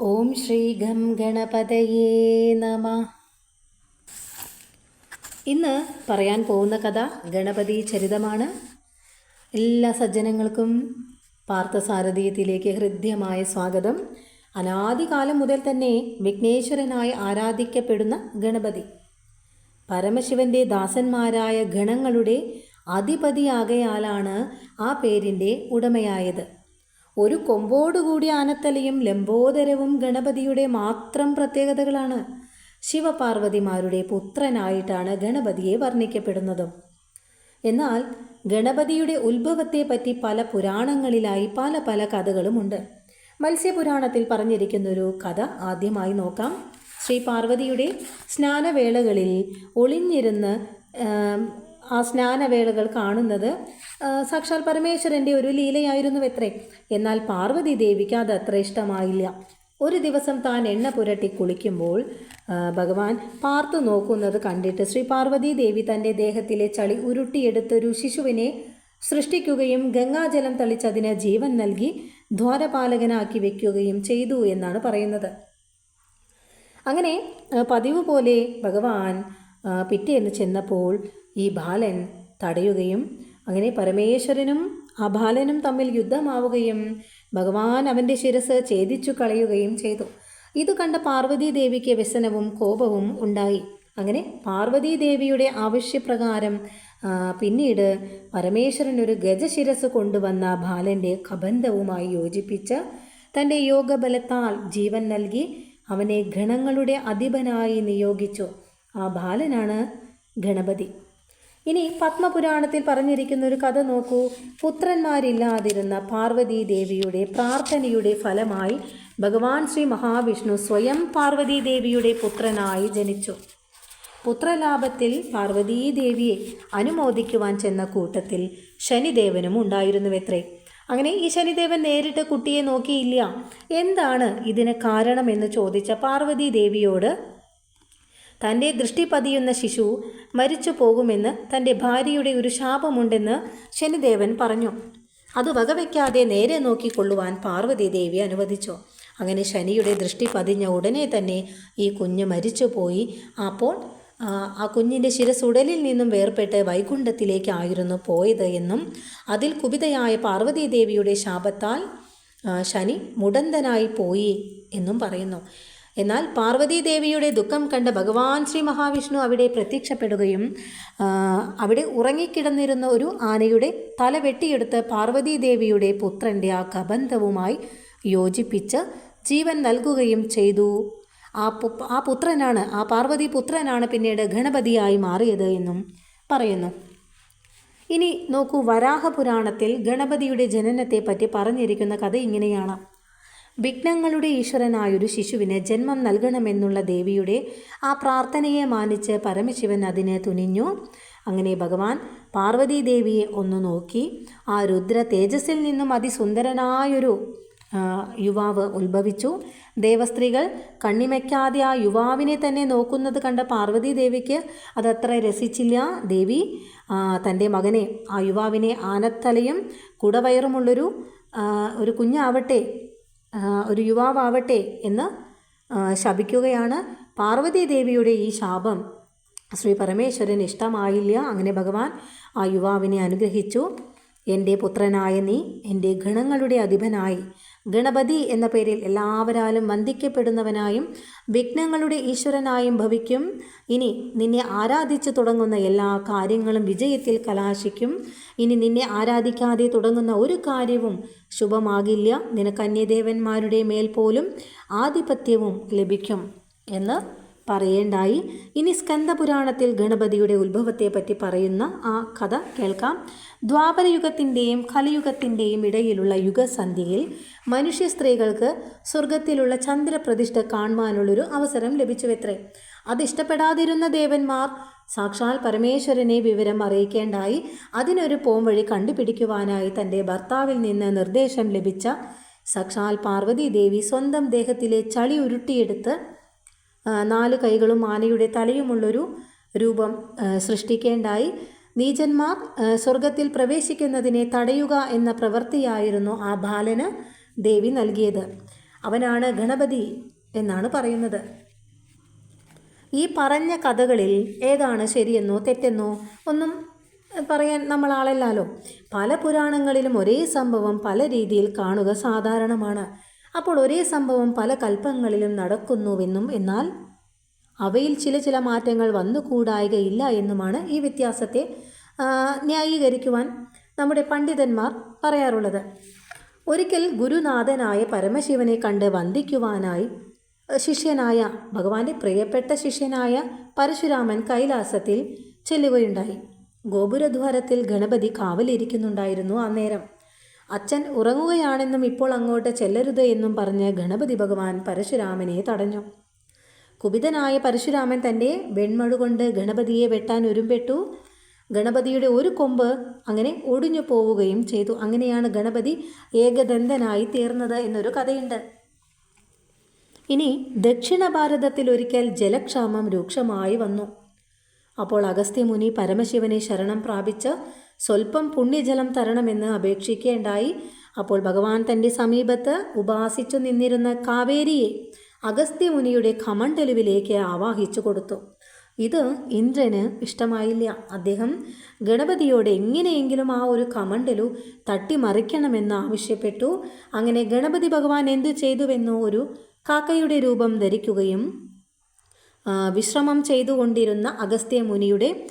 ഓം Shri gum ഗണപതയേ നമ. ഇന്ന് പറയാൻ പോകുന്ന കഥ ഗണപതി ചരിതമാണ്. എല്ലാ സജ്ജനങ്ങൾക്കും പാർത്ഥസാരഥീയത്തിലേക്ക് ഹൃദ്യമായ സ്വാഗതം. അനാദികാലം മുതൽ തന്നെ വിഘ്നേശ്വരനായി ആരാധിക്കപ്പെടുന്ന ഗണപതി. പരമശിവന്റെ ദാസന്മാരായ ഗണങ്ങളുടെ അധിപതിയാകയാലാണ് ആ പേരിന്റെ ഉടമയായത്. ഒരു കൊമ്പോടുകൂടിയ ആനത്തലയും ലംബോദരവും ഗണപതിയുടെ മാത്രം പ്രത്യേകതകളാണ്. ശിവപാർവതിമാരുടെ പുത്രനായിട്ടാണ് ഗണപതിയെ വർണിക്കപ്പെടുന്നതും. എന്നാൽ ഗണപതിയുടെ ഉത്ഭവത്തെപ്പറ്റി പല പുരാണങ്ങളിലായി പല പല കഥകളുമുണ്ട്. മത്സ്യപുരാണത്തിൽ പറഞ്ഞിരിക്കുന്നൊരു കഥ ആദ്യമായി നോക്കാം. ശ്രീ പാർവതിയുടെ സ്നാനവേളകളിൽ ഒളിഞ്ഞിരുന്ന് ആം, സ്നാനവേളകൾ കാണുന്നത് സാക്ഷാൽ പരമേശ്വരന്റെ ഒരു ലീലയായിരുന്നു എത്രേ എന്നാൽ പാർവതി ദേവിക്ക് അത് അത്ര ഇഷ്ടമായില്ല. ഒരു ദിവസം താൻ എണ്ണ പുരട്ടി കുളിക്കുമ്പോൾ ഭഗവാൻ പാർത്തു നോക്കുന്നത് കണ്ടിട്ട് ശ്രീ പാർവതി ദേവി തന്റെ ദേഹത്തിലെ ചളി ഉരുട്ടിയെടുത്തൊരു ശിശുവിനെ സൃഷ്ടിക്കുകയും ഗംഗാജലം തളിച്ചതിന് ജീവൻ നൽകി ദ്വാരപാലകനാക്കി വയ്ക്കുകയും ചെയ്തു എന്നാണ് പറയുന്നത്. അങ്ങനെ പതിവ് പോലെ ഭഗവാൻ പിറ്റേന്ന് ചെന്നപ്പോൾ ഈ ബാലൻ തടയുകയും അങ്ങനെ പരമേശ്വരനും ആ ബാലനും തമ്മിൽ യുദ്ധമാവുകയും ഭഗവാൻ അവന്റെ ശിരസ് ഛേദിച്ചു കളയുകയും ചെയ്തു. ഇത് കണ്ട പാർവതീ ദേവിക്ക് വ്യസനവും കോപവും ഉണ്ടായി. അങ്ങനെ പാർവതീ ദേവിയുടെ ആവശ്യപ്രകാരം പിന്നീട് പരമേശ്വരൻ ഒരു ഗജശിരസ് കൊണ്ടുവന്ന ബാലന്റെ കബന്ധവുമായി യോജിപ്പിച്ച് തന്റെ യോഗബലത്താൽ ജീവൻ നൽകി അവനെ ഗണങ്ങളുടെ അധിപനായി നിയോഗിച്ചു. ആ ബാലനാണ് ഗണപതി. ഇനി പത്മപുരാണത്തിൽ പറഞ്ഞിരിക്കുന്ന ഒരു കഥ നോക്കൂ. പുത്രന്മാരില്ലാതിരുന്ന പാർവതീ ദേവിയുടെ പ്രാർത്ഥനയുടെ ഫലമായി ഭഗവാൻ ശ്രീ മഹാവിഷ്ണു സ്വയം പാർവതീ ദേവിയുടെ പുത്രനായി ജനിച്ചു. പുത്രലാഭത്തിൽ പാർവതീ ദേവിയെ അനുമോദിക്കുവാൻ ചെന്ന കൂട്ടത്തിൽ ശനിദേവനും ഉണ്ടായിരുന്നുവെത്രേ. അങ്ങനെ ഈ ശനിദേവൻ നേരിട്ട് കുട്ടിയെ നോക്കിയില്ല. എന്താണ് ഇതിന് കാരണമെന്ന് ചോദിച്ച പാർവതീ ദേവിയോട് തന്റെ ദൃഷ്ടി പതിയുന്ന ശിശു മരിച്ചു പോകുമെന്ന് തന്റെ ഭാര്യയുടെ ഒരു ശാപമുണ്ടെന്ന് ശനിദേവൻ പറഞ്ഞു. അത് വകവയ്ക്കാതെ നേരെ നോക്കിക്കൊള്ളുവാൻ പാർവതി ദേവി അനുവദിച്ചു. അങ്ങനെ ശനിയുടെ ദൃഷ്ടി പതിഞ്ഞ ഉടനെ തന്നെ ഈ കുഞ്ഞ് മരിച്ചു പോയി. അപ്പോൾ ആ, കുഞ്ഞിന്റെ ശിരസ് ഉടലിൽ നിന്നും വേർപെട്ട് വൈകുണ്ഠത്തിലേക്കായിരുന്നു പോയത് എന്നും അതിൽ കുപിതയായ പാർവതി ദേവിയുടെ ശാപത്താൽ ശനി മുടന്തനായി പോയി എന്നും പറയുന്നു. എന്നാൽ പാർവതീ ദേവിയുടെ ദുഃഖം കണ്ട ഭഗവാൻ ശ്രീ മഹാവിഷ്ണു അവിടെ പ്രത്യക്ഷപ്പെടുകയും അവിടെ ഉറങ്ങിക്കിടന്നിരുന്ന ഒരു ആനയുടെ തല വെട്ടിയെടുത്ത് പാർവതീ ദേവിയുടെ പുത്രന്റെ ആ കബന്ധവുമായി യോജിപ്പിച്ച് ജീവൻ നൽകുകയും ചെയ്തു. ആ ആ പുത്രനാണ് ആ പാർവതി പുത്രനാണ് പിന്നീട് ഗണപതിയായി മാറിയത് എന്നും പറയുന്നു. ഇനി നോക്കൂ വരാഹപുരാണത്തിൽ ഗണപതിയുടെ ജനനത്തെപ്പറ്റി പറഞ്ഞിരിക്കുന്ന കഥ ഇങ്ങനെയാണ്. വിഘ്നങ്ങളുടെ ഈശ്വരനായൊരു ശിശുവിന് ജന്മം നൽകണമെന്നുള്ള ദേവിയുടെ ആ പ്രാർത്ഥനയെ മാനിച്ച് പരമശിവൻ അതിന് തുനിഞ്ഞു. അങ്ങനെ ഭഗവാൻ പാർവതീ ദേവിയെ ഒന്ന് നോക്കി ആ രുദ്ര തേജസ്സിൽ നിന്നും അതിസുന്ദരനായൊരു യുവാവ് ഉത്ഭവിച്ചു. ദേവസ്ത്രീകൾ കണ്ണിമയ്ക്കാതെ ആ യുവാവിനെ തന്നെ നോക്കുന്നത് കണ്ട പാർവതി ദേവിക്ക് അതത്ര രസിച്ചില്ല ദേവി. തന്റെ മകനെ ആ യുവാവിനെ ആനത്തലയും കുടവയറുമുള്ളൊരു ഒരു കുഞ്ഞാവട്ടെ ഒരു യുവാവാവട്ടെ എന്ന് ശപിക്കുകയാണ്. പാർവതി ദേവിയുടെ ഈ ശാപം ശ്രീ പരമേശ്വരൻ ഇഷ്ടമായില്ല. അങ്ങനെ ഭഗവാൻ ആ യുവാവിനെ അനുഗ്രഹിച്ചു. എന്റെ പുത്രനായ നീ എന്റെ ഗണങ്ങളുടെ അധിപനായി. ഗണപതി എന്ന പേരിൽ എല്ലാവരാലും വന്ദിക്കപ്പെടുന്നവനായും വിഘ്നങ്ങളുടെ ഈശ്വരനായും ഭവിക്കും. ഇനി നിന്നെ ആരാധിച്ചു തുടങ്ങുന്ന എല്ലാ കാര്യങ്ങളും വിജയത്തിൽ കലാശിക്കും. ഇനി നിന്നെ ആരാധിക്കാതെ തുടങ്ങുന്ന ഒരു കാര്യവും ശുഭമാകില്ല. നിനക്ക് അന്യദേവന്മാരുടെ മേൽ പോലും ആധിപത്യവും ലഭിക്കും എന്ന് പറയേണ്ടായി. ഇനി സ്കന്ദപുരാണത്തിൽ ഗണപതിയുടെ ഉത്ഭവത്തെപ്പറ്റി പറയുന്ന ആ കഥ കേൾക്കാം. ദ്വാപരയുഗത്തിന്റെയും കലിയുഗത്തിന്റെയും ഇടയിലുള്ള യുഗസന്ധ്യയിൽ മനുഷ്യ സ്ത്രീകൾക്ക് സ്വർഗത്തിലുള്ള ചന്ദ്രപ്രതിഷ്ഠ കാണുവാനുള്ളൊരു അവസരം ലഭിച്ചുവെത്രേ. അതിഷ്ടപ്പെടാതിരുന്ന ദേവന്മാർ സാക്ഷാൽ പരമേശ്വരനെ വിവരം അറിയിക്കേണ്ടായി. അതിനൊരു പോംവഴി കണ്ടുപിടിക്കുവാനായി തന്റെ ഭർത്താവിൽ നിന്ന് നിർദ്ദേശം ലഭിച്ച സാക്ഷാൽ പാർവതി ദേവി സ്വന്തം ദേഹത്തിലെ ചളി ഉരുട്ടിയെടുത്ത് നാല് കൈകളും ആനയുടെ തലയുമുള്ളൊരു രൂപം സൃഷ്ടിക്കേണ്ടായി. നീചന്മാർ സ്വർഗത്തിൽ പ്രവേശിക്കുന്നതിനെ തടയുക എന്ന പ്രവൃത്തിയായിരുന്നു ആ ബാലന് ദേവി നൽകിയത്. അവനാണ് ഗണപതി എന്നാണ് പറയുന്നത്. ഈ പറഞ്ഞ കഥകളിൽ ഏതാണ് ശരിയെന്നോ തെറ്റെന്നോ ഒന്നും പറയാൻ നമ്മൾ ആളല്ലല്ലോ പല പുരാണങ്ങളിലും ഒരേ സംഭവം പല രീതിയിൽ കാണുക സാധാരണമാണ്. അപ്പോൾ ഒരേ സംഭവം പല കൽപ്പങ്ങളിലും നടക്കുന്നുവെന്നും എന്നാൽ അവയിൽ ചില ചില മാറ്റങ്ങൾ വന്നുകൂടായികയില്ല എന്നുമാണ് ഈ വ്യത്യാസത്തെ ന്യായീകരിക്കുവാൻ നമ്മുടെ പണ്ഡിതന്മാർ പറയാറുള്ളത്. ഒരിക്കൽ ഗുരുനാഥനായ പരമശിവനെ കണ്ട് വന്ദിക്കുവാനായി ശിഷ്യനായ ഭഗവാന്റെ പ്രിയപ്പെട്ട ശിഷ്യനായ പരശുരാമൻ കൈലാസത്തിൽ ചെല്ലുകയുണ്ടായി. ഗോപുരദ്വാരത്തിൽ ഗണപതി കാവലിരിക്കുന്നുണ്ടായിരുന്നു അന്നേരം. അച്ഛൻ ഉറങ്ങുകയാണെന്നും ഇപ്പോൾ അങ്ങോട്ട് ചെല്ലരുത് എന്നും പറഞ്ഞ് ഗണപതി ഭഗവാൻ പരശുരാമനെ തടഞ്ഞു. കുപിതനായ പരശുരാമൻ തന്റെ വെൺമഴുകൊണ്ട് ഗണപതിയെ വെട്ടാൻ ഒരുമ്പെട്ടു. ഗണപതിയുടെ ഒരു കൊമ്പ് അങ്ങനെ ഒടിഞ്ഞു പോവുകയും ചെയ്തു. അങ്ങനെയാണ് ഗണപതി ഏകദന്തനായി തീർന്നത് എന്നൊരു കഥയുണ്ട്. ഇനി ദക്ഷിണ ഭാരതത്തിൽ ഒരിക്കൽ ജലക്ഷാമം രൂക്ഷമായി വന്നു. അപ്പോൾ അഗസ്ത്യമുനി പരമശിവനെ ശരണം പ്രാപിച്ച് സ്വൽപ്പം പുണ്യജലം തരണമെന്ന് അപേക്ഷിക്കേണ്ടായി. അപ്പോൾ ഭഗവാൻ തന്റെ സമീപത്ത് ഉപാസിച്ചു നിന്നിരുന്ന കാവേരിയെ അഗസ്ത്യമുനിയുടെ കമണ്ടലുവിലേക്ക് ആവാഹിച്ചു കൊടുത്തു. ഇത് ഇന്ദ്രന് ഇഷ്ടമായില്ല. അദ്ദേഹം ഗണപതിയോട് എങ്ങനെയെങ്കിലും ആ ഒരു കമണ്ടലു തട്ടിമറിക്കണമെന്ന് ആവശ്യപ്പെട്ടു. അങ്ങനെ ഗണപതി ഭഗവാൻ എന്തു ചെയ്തുവെന്നോ ഒരു കാക്കയുടെ രൂപം ധരിക്കുകയും വിശ്രമം ചെയ്തുകൊണ്ടിരുന്ന അഗസ്ത്യ മുനിയുടെ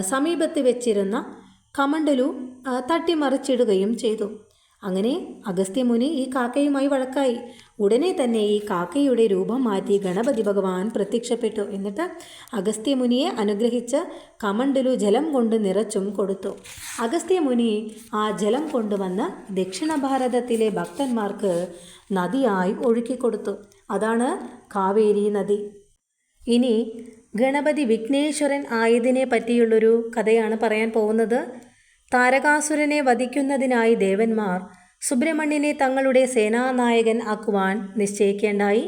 സമീപത്ത് വെച്ചിരുന്ന കമണ്ടലു ആ, തട്ടിമറിച്ചിടുകയും ചെയ്തു. അങ്ങനെ അഗസ്ത്യമുനി ഈ കാക്കയുമായി വഴക്കായി. ഉടനെ തന്നെ ഈ കാക്കയുടെ രൂപം മാറ്റി ഗണപതി ഭഗവാൻ പ്രത്യക്ഷപ്പെട്ടു. എന്നിട്ട് അഗസ്ത്യമുനിയെ അനുഗ്രഹിച്ച് കമണ്ടലു ജലം കൊണ്ട് നിറച്ചും കൊടുത്തു. അഗസ്ത്യമുനി ആ ജലം കൊണ്ടുവന്ന് ദക്ഷിണ ഭാരതത്തിലെ ഭക്തന്മാർക്ക് നദിയായി ഒഴുക്കിക്കൊടുത്തു അതാണ് കാവേരി നദി. ഇനി ഗണപതി വിഘ്നേശ്വരൻ ആയതിനെ പറ്റിയുള്ളൊരു കഥയാണ് പറയാൻ പോകുന്നത്. താരകാസുരനെ വധിക്കുന്നതിനായി ദേവന്മാർ സുബ്രഹ്മണ്യനെ തങ്ങളുടെ സേനാനായകൻ ആക്കുവാൻ നിശ്ചയിക്കേണ്ടായി.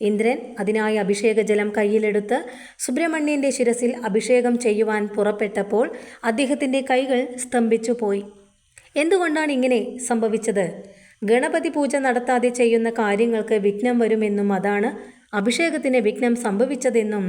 ഇന്ദ്രൻ അതിനായി അഭിഷേകജലം കയ്യിലെടുത്ത് സുബ്രഹ്മണ്യന്റെ ശിരസിൽ അഭിഷേകം ചെയ്യുവാൻ പുറപ്പെട്ടപ്പോൾ അദ്ദേഹത്തിന്റെ കൈകൾ സ്തംഭിച്ചു പോയി എന്തുകൊണ്ടാണ് ഇങ്ങനെ സംഭവിച്ചത്? ഗണപതി പൂജ നടത്താതെ ചെയ്യുന്ന കാര്യങ്ങൾക്ക് വിഘ്നം വരുമെന്നും അതാണ് അഭിഷേകത്തിന് വിഘ്നം സംഭവിച്ചതെന്നും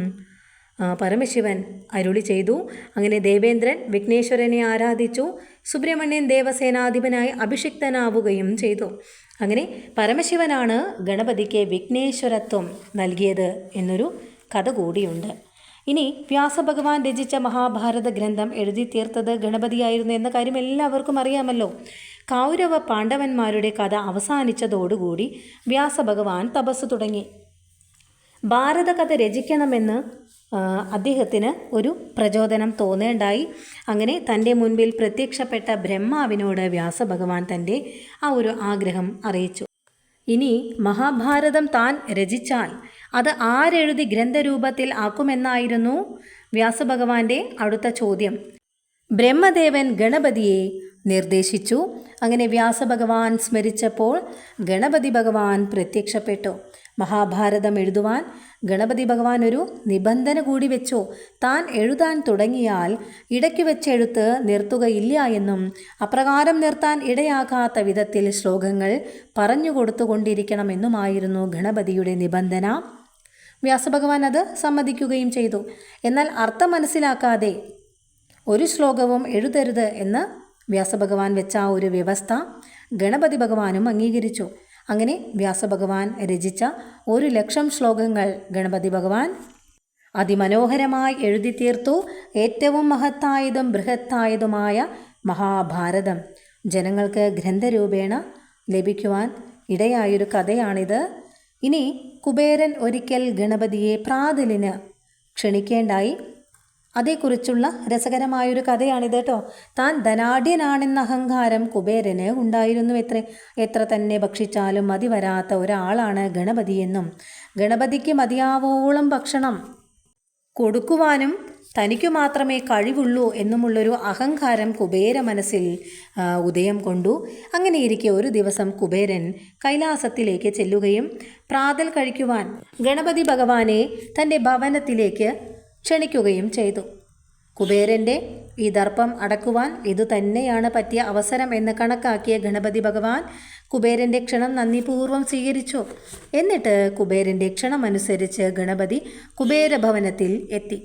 പരമശിവൻ അരുളി ചെയ്തു. അങ്ങനെ ദേവേന്ദ്രൻ വിഘ്നേശ്വരനെ ആരാധിച്ചു. സുബ്രഹ്മണ്യൻ ദേവസേനാധിപനായി അഭിഷിക്തനാവുകയും ചെയ്തു. അങ്ങനെ പരമശിവനാണ് ഗണപതിക്ക് വിഘ്നേശ്വരത്വം നൽകിയത് എന്നൊരു കഥ കൂടിയുണ്ട്. ഇനി വ്യാസഭഗവാൻ രചിച്ച മഹാഭാരത ഗ്രന്ഥം എഴുതി തീർത്തത് ഗണപതിയായിരുന്നു എന്ന കാര്യം എല്ലാവർക്കും അറിയാമല്ലോ. കൗരവ പാണ്ഡവന്മാരുടെ കഥ അവസാനിച്ചതോടുകൂടി വ്യാസഭഗവാൻ തപസ് തുടങ്ങി. ഭാരതകഥ രചിക്കണമെന്ന് ആ, അദ്ദേഹത്തിന് ഒരു പ്രചോദനം തോന്നേണ്ടായി. അങ്ങനെ തന്റെ മുൻപിൽ പ്രത്യക്ഷപ്പെട്ട ബ്രഹ്മാവിനോട് വ്യാസഭഗവാൻ തന്റെ ആ ഒരു ആഗ്രഹം അറിയിച്ചു. ഇനി മഹാഭാരതം താൻ രചിച്ചാൽ അത് ആരെഴുതി ഗ്രന്ഥരൂപത്തിൽ ആക്കുമെന്നായിരുന്നു വ്യാസഭഗവാന്റെ അടുത്ത ചോദ്യം. ബ്രഹ്മദേവൻ ഗണപതിയെ നിർദ്ദേശിച്ചു. അങ്ങനെ വ്യാസഭഗവാൻ സ്മരിച്ചപ്പോൾ ഗണപതി ഭഗവാൻ പ്രത്യക്ഷപ്പെട്ടു. മഹാഭാരതം എഴുതുവാൻ ഗണപതി ഭഗവാൻ ഒരു നിബന്ധന കൂടി വെച്ചു. താൻ എഴുതാൻ തുടങ്ങിയാൽ ഇടയ്ക്ക് വെച്ച് എഴുത്ത് നിർത്തുകയില്ല എന്നും അപ്രകാരം നിർത്താൻ ഇടയാകാത്ത വിധത്തിൽ ശ്ലോകങ്ങൾ പറഞ്ഞു കൊടുത്തുകൊണ്ടിരിക്കണമെന്നുമായിരുന്നു ഗണപതിയുടെ നിബന്ധന. വ്യാസഭഗവാൻ അത് സമ്മതിക്കുകയും ചെയ്തു. എന്നാൽ അർത്ഥം മനസ്സിലാക്കാതെ ഒരു ശ്ലോകവും എഴുതരുത് എന്ന് വ്യാസഭഗവാൻ വെച്ച ഒരു വ്യവസ്ഥ ഗണപതി ഭഗവാനും അംഗീകരിച്ചു. അങ്ങനെ വ്യാസഭഗവാൻ രചിച്ച ഒരു ലക്ഷം ശ്ലോകങ്ങൾ ഗണപതി ഭഗവാൻ അതിമനോഹരമായി എഴുതി തീർത്തു ഏറ്റവും മഹത്തായതും ബൃഹത്തായതുമായ മഹാഭാരതം. ജനങ്ങൾക്ക് ഗ്രന്ഥരൂപേണ ലഭിക്കുവാൻ ഇടയായൊരു കഥയാണിത്. ഇനി കുബേരൻ ഒരിക്കൽ ഗണപതിയെ പ്രാതലിന് ക്ഷണിക്കേണ്ടായി അതേക്കുറിച്ചുള്ള രസകരമായൊരു കഥയാണിത് കേട്ടോ. താൻ ധനാഢ്യനാണെന്ന അഹങ്കാരം കുബേരന് ഉണ്ടായിരുന്നു എത്ര എത്ര തന്നെ ഭക്ഷിച്ചാലും മതി വരാത്ത ഒരാളാണ് ഗണപതിയെന്നും ഗണപതിക്ക് മതിയാവോളം ഭക്ഷണം കൊടുക്കുവാനും തനിക്കു മാത്രമേ കഴിവുള്ളൂ എന്നുമുള്ളൊരു അഹങ്കാരം കുബേര മനസ്സിൽ ഉദയം കൊണ്ടു. അങ്ങനെയിരിക്കെ ഒരു ദിവസം കുബേരൻ കൈലാസത്തിലേക്ക് ചെല്ലുകയും പ്രാതൽ കഴിക്കുവാൻ ഗണപതി ഭഗവാനെ തന്റെ ഭവനത്തിലേക്ക് ക്ഷണിക്കുകയും ചെയ്തു. കുബേരന്റെ ഈ ദർപ്പം അടക്കുവാൻ ഇതുതന്നെയാണ് പറ്റിയ അവസരം എന്ന് കണക്കാക്കിയ ഗണപതി ഭഗവാൻ കുബേരന്റെ ക്ഷണം നന്ദിപൂർവം സ്വീകരിച്ചു. എന്നിട്ട് കുബേരന്റെ ക്ഷണമനുസരിച്ച് ഗണപതി കുബേരഭവനത്തിൽ എത്തി.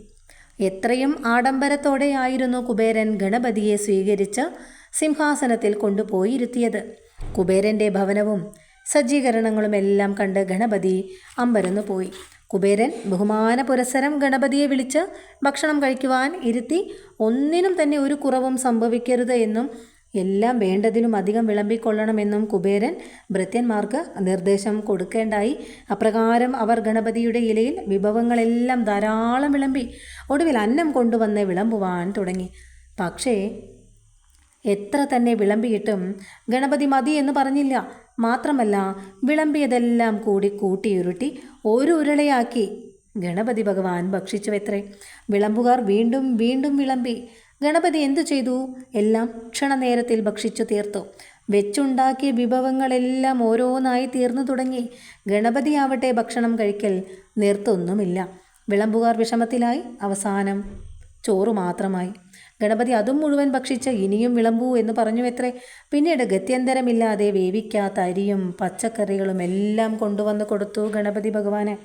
എത്രയും ആഡംബരത്തോടെയായിരുന്നു കുബേരൻ ഗണപതിയെ സ്വീകരിച്ച് സിംഹാസനത്തിൽ കൊണ്ടുപോയി ഇരുത്തിയത് കുബേരന്റെ ഭവനവും സജ്ജീകരണങ്ങളുമെല്ലാം കണ്ട് ഗണപതി അമ്പരന്നു പോയി കുബേരൻ ബഹുമാന പുരസരം ഗണപതിയെ വിളിച്ച് ഭക്ഷണം കഴിക്കുവാൻ ഇരുത്തി ഒന്നിനും തന്നെ ഒരു കുറവും സംഭവിക്കരുത് എന്നും എല്ലാം വേണ്ടതിലും അധികം വിളമ്പിക്കൊള്ളണമെന്നും കുബേരൻ ഭൃത്യന്മാർക്ക് നിർദ്ദേശം കൊടുക്കേണ്ടായി. അപ്രകാരം അവർ ഗണപതിയുടെ ഇലയിൽ വിഭവങ്ങളെല്ലാം ധാരാളം വിളമ്പി ഒടുവിൽ അന്നം കൊണ്ടുവന്ന് വിളമ്പുവാൻ തുടങ്ങി. പക്ഷേ എത്ര തന്നെ വിളമ്പിയിട്ടും ഗണപതി മതി എന്ന് പറഞ്ഞില്ല. മാത്രമല്ല വിളമ്പിയതെല്ലാം കൂടി കൂട്ടിയുരുട്ടി ഒരു ഉരുളയാക്കി. ഗണപതി ഭഗവാൻ ഭക്ഷിച്ചുവെത്രേ. വിളമ്പുകാർ വീണ്ടും വീണ്ടും വിളമ്പി. ഗണപതി എന്തു ചെയ്തു? എല്ലാം ക്ഷണനേരത്തിൽ ഭക്ഷിച്ചു തീർത്തു. വെച്ചുണ്ടാക്കിയ വിഭവങ്ങളെല്ലാം ഓരോന്നായി തീർന്നു തുടങ്ങി. ഗണപതിയാവട്ടെ ഭക്ഷണം കഴിക്കൽ നിർത്തുന്നുമില്ല. വിളമ്പുകാർ വിഷമത്തിലായി. അവസാനം ചോറ് മാത്രമായി. ഗണപതി അതും മുഴുവൻ ഭക്ഷിച്ച് ഇനിയും വിളമ്പൂ എന്ന് പറഞ്ഞു എത്രേ പിന്നീട് ഗത്യന്തരമില്ലാതെ വേവിക്കാത്ത അരിയും പച്ചക്കറികളും എല്ലാം കൊണ്ടുവന്ന് കൊടുത്തു ഗണപതി ഭഗവാന്.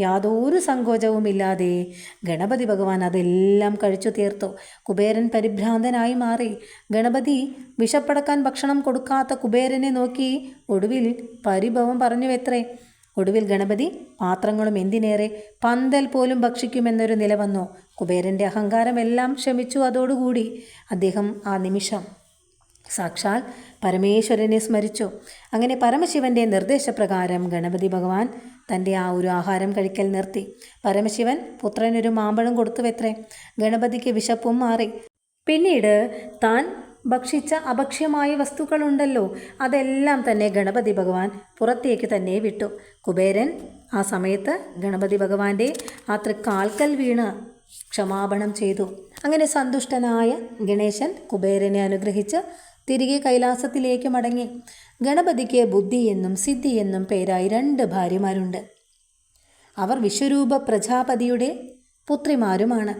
യാതൊരു സങ്കോചവുമില്ലാതെ ഗണപതി ഭഗവാൻ അതെല്ലാം കഴിച്ചു തീർത്തു. കുബേരൻ പരിഭ്രാന്തനായി മാറി. ഗണപതി വിശപ്പടക്കാൻ ഭക്ഷണം കൊടുക്കാത്ത കുബേരനെ നോക്കി ഒടുവിൽ പരിഭവം പറഞ്ഞു എത്രേ ഒടുവിൽ ഗണപതി പാത്രങ്ങളും എന്തിനേറെ പന്തൽ പോലും ഭക്ഷിക്കുമെന്നൊരു നില വന്നു. കുബേരന്റെ അഹങ്കാരമെല്ലാം ക്ഷമിച്ചു അതോടുകൂടി അദ്ദേഹം ആ നിമിഷം സാക്ഷാൽ പരമേശ്വരനെ സ്മരിച്ചു. അങ്ങനെ പരമശിവന്റെ നിർദ്ദേശപ്രകാരം ഗണപതി ഭഗവാൻ തന്റെ ആ ഒരു ആഹാരം കഴിക്കൽ നിർത്തി. പരമശിവൻ പുത്രനൊരു മാമ്പഴം കൊടുത്തു വെത്രേ ഗണപതിക്ക് വിശപ്പും മാറി. പിന്നീട് താൻ ഭക്ഷിച്ച അഭക്ഷ്യമായ വസ്തുക്കളുണ്ടല്ലോ അതെല്ലാം തന്നെ ഗണപതി ഭഗവാൻ പുറത്തേക്ക് തന്നെ വിട്ടു. കുബേരൻ ആ സമയത്ത് ഗണപതി ഭഗവാന്റെ ആ തൃക്കാൽക്കൽ വീണ് ക്ഷമാപണം ചെയ്തു. അങ്ങനെ സന്തുഷ്ടനായ ഗണേശൻ കുബേരനെ അനുഗ്രഹിച്ച് തിരികെ കൈലാസത്തിലേക്ക് മടങ്ങി. ഗണപതിക്ക് ബുദ്ധി എന്നും സിദ്ധി എന്നും പേരായി രണ്ട് ഭാര്യമാരുണ്ട്. അവർ വിശ്വരൂപ പ്രജാപതിയുടെ പുത്രിമാരുമാണ്.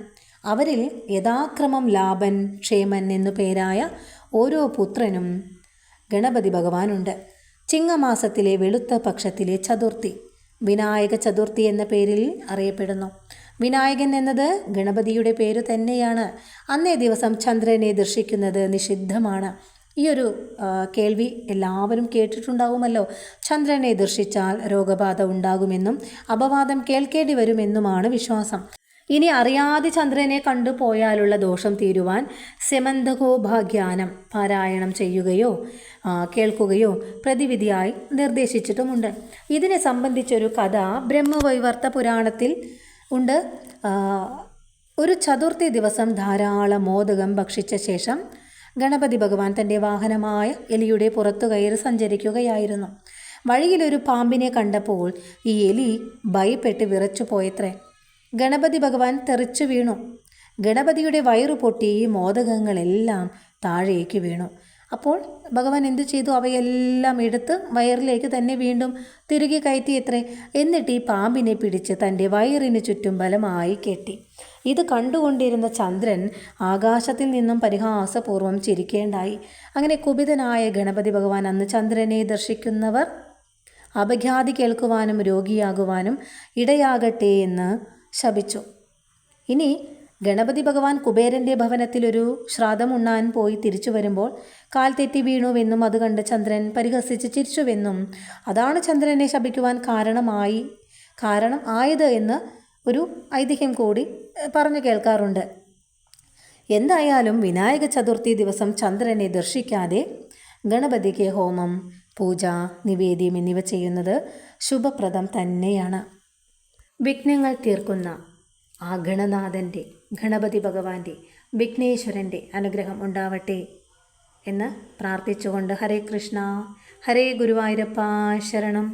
അവരിൽ യഥാക്രമം ലാഭൻ ക്ഷേമൻ എന്നു പേരായ ഓരോ പുത്രനും ഗണപതി ഭഗവാനുണ്ട്. ചിങ്ങമാസത്തിലെ വെളുത്ത പക്ഷത്തിലെ ചതുർത്ഥി വിനായക ചതുർത്ഥി എന്ന പേരിൽ അറിയപ്പെടുന്നു. വിനായകൻ എന്നത് ഗണപതിയുടെ പേര് തന്നെയാണ്. അന്നേ ദിവസം ചന്ദ്രനെ ദർശിക്കുന്നത് നിഷിദ്ധമാണ്. ഈ ഒരു കേൾവി എല്ലാവരും കേട്ടിട്ടുണ്ടാവുമല്ലോ. ചന്ദ്രനെ ദർശിച്ചാൽ രോഗബാധ ഉണ്ടാകുമെന്നും അപവാദം കേൾക്കേണ്ടി വരുമെന്നുമാണ് വിശ്വാസം. ഇനി അറിയാതെ ചന്ദ്രനെ കണ്ടു പോയാലുള്ള ദോഷം തീരുവാൻ സെമന്തകോഭാഗ്യാനം പാരായണം ചെയ്യുകയോ കേൾക്കുകയോ പ്രതിവിധിയായി നിർദ്ദേശിച്ചിട്ടുമുണ്ട്. ഇതിനെ സംബന്ധിച്ചൊരു കഥ ബ്രഹ്മവൈവർത്ത പുരാണത്തിൽ ഉണ്ട്. ഒരു ചതുർത്ഥി ദിവസം ധാരാളം മോദകം ഭക്ഷിച്ച ശേഷം ഗണപതി ഭഗവാൻ തന്റെ വാഹനമായ എലിയുടെ പുറത്തു കയറി സഞ്ചരിക്കുകയായിരുന്നു. വഴിയിലൊരു പാമ്പിനെ കണ്ടപ്പോൾ ഈ എലി ഭയപ്പെട്ട് വിറച്ചു പോയത്രേ. ഗണപതി ഭഗവാൻ തെറിച്ചു വീണു. ഗണപതിയുടെ വയറു പൊട്ടി മോദകങ്ങളെല്ലാം താഴേക്ക് വീണു. അപ്പോൾ ഭഗവാൻ എന്തു ചെയ്തു? അവയെല്ലാം എടുത്ത് വയറിലേക്ക് തന്നെ വീണ്ടും തിരികെ കയറ്റി എത്രേ എന്നിട്ട് ഈ പാമ്പിനെ പിടിച്ച് തന്റെ വയറിന് ചുറ്റും ബലമായി കെട്ടി. ഇത് കണ്ടുകൊണ്ടിരുന്ന ചന്ദ്രൻ ആകാശത്തിൽ നിന്നും പരിഹാസപൂർവം ചിരിക്കേണ്ടായി. അങ്ങനെ കുപിതനായ ഗണപതി ഭഗവാൻ അന്ന് ചന്ദ്രനെ ദർശിക്കുന്നവർ അപഖ്യാതി കേൾക്കുവാനും രോഗിയാകുവാനും ഇടയാകട്ടെ എന്ന് ശപിച്ചു. ഇനി ഗണപതി ഭഗവാൻ കുബേരന്റെ ഭവനത്തിലൊരു ശ്രാദ്ധമുണ്ണാൻ പോയി തിരിച്ചു വരുമ്പോൾ കാൽ തെറ്റി വീണുവെന്നും അത് കണ്ട് ചന്ദ്രൻ പരിഹസിച്ച് ചിരിച്ചുവെന്നും. അതാണ് ചന്ദ്രനെ ശപിക്കുവാൻ കാരണമായി കാരണം ആയത് എന്ന് ഒരു ഐതിഹ്യം കൂടി പറഞ്ഞു കേൾക്കാറുണ്ട്. എന്തായാലും വിനായക ചതുർത്ഥി ദിവസം ചന്ദ്രനെ ദർശിക്കാതെ ഗണപതിക്ക് ഹോമം പൂജ നിവേദ്യം എന്നിവ ചെയ്യുന്നത് ശുഭപ്രദം തന്നെയാണ്. വിഘ്നങ്ങൾ തീർക്കുന്ന ആ ഗണനാഥന്റെ ഗണപതി ഭഗവാന്റെ വിഘ്നേശ്വരന്റെ അനുഗ്രഹം ഉണ്ടാവട്ടെ എന്ന് പ്രാർത്ഥിച്ചുകൊണ്ട് ഹരേ കൃഷ്ണ ഹരേ ഗുരുവായൂരപ്പ ശരണം.